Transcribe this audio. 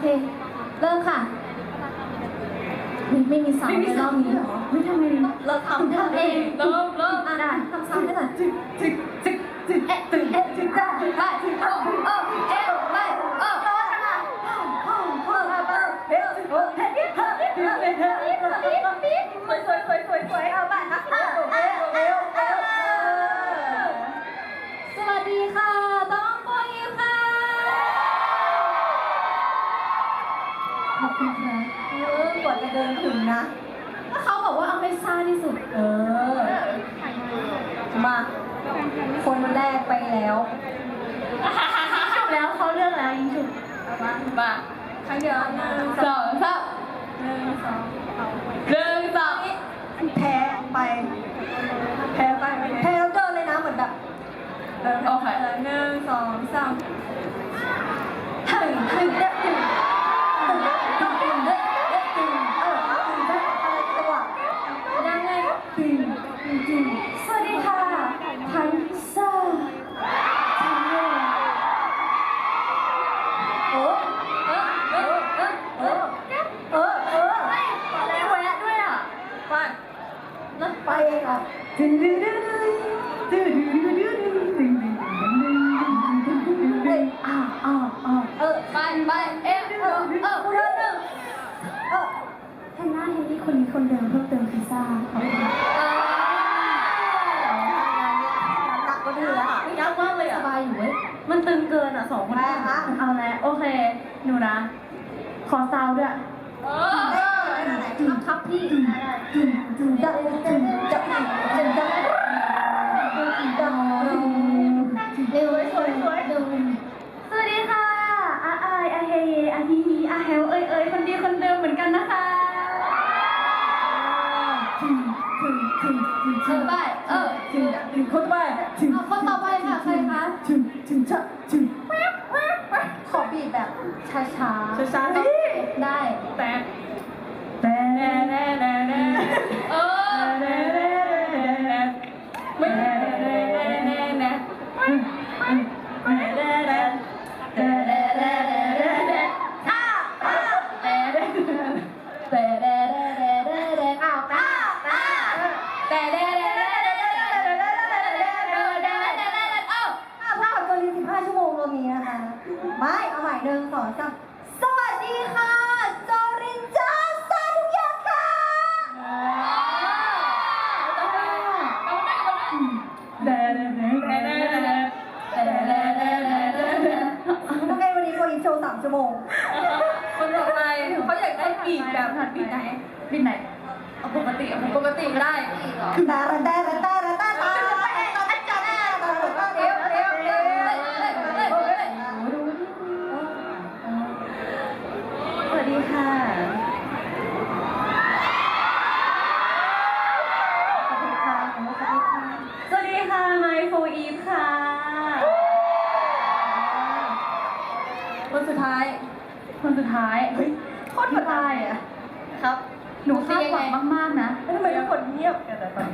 เค เริ่มค่ะไม่มีสาวในรอบนี้เหรอไม่ทำไมเราทำเองเริ่มเริ่มได้ทำซ้ำได้หน่อยจิกจิกจิกจิกเอ๊ะจิกเอ๊ะจิกได้จิกได้จิกโอ้โอ้เอ๊ะไปโอ้ร้อนนะโอ้โอ้เอ๊ะเอ๊ะเอ๊ะเอ๊ะเอ๊ะ ขอบคุณครัเออกว่าจะเดินถึงนะถ้าเขาบอกว่าเอาไม่ซ่าที่สุด เออ มา คนแรกไปแล้วจบแล้วเขาเลือกแล้วยิงจุดมามาครั้งเดียวหนึ่งสองสามหนึ่งสองหนึ่งสองแพ้ไป แพ้ไป แพ้แล้วเดินเลยนะเหมือนแบบโอเคหนึ่งสองสาม สวัสดีค่ะทั้ซอเย่อเออเออเออเออเออออไม่แวะด้วยอะไปนไปเองเหรอไปเอ่อครูด้านหนึ่งแทนหน้าแทคนนี้คนเดิมเพิ่มเติมพิซซ่าขอ สองคนแม่คะ เอาแล้วโอเคหนูนะ ขอซาวด้วยครับพี่จะจะจะจะจะเร็วสวยสวยสวัสดีค่ะอาอายอาเฮเยอาฮีฮีอาแฮวเอ้ยเอ้ยคนดีคนเดิมเหมือนกันนะคะเออไปเออ คนไปีบแบบช้าๆช้าๆ ได้ แต่แต่แต่ ไม่ เอาใหม่หนึ่งสองสามสวัสดีค่ะ จอรินจ้าสาทุกอย่างค่ะเดเดเดเดเดเดแต่เด้เด้เด้เด้เด้เด้ทำไมวันนี้โฟอีฟโชว์สามชั่วโมง คนต่อไปเขาอยากได้ปีกแบบปีกไหนปีกไหนเอาปกติเอาปกติก็ได้ตาตาตาตาตาตาตาต คนสุดท้าย คนสุดท้ายเฮ้ยโคตรสุดท้ายอะครับ หนูคาดหวังมากๆนะทำไมทุกคนเงียบกันแต่ตอน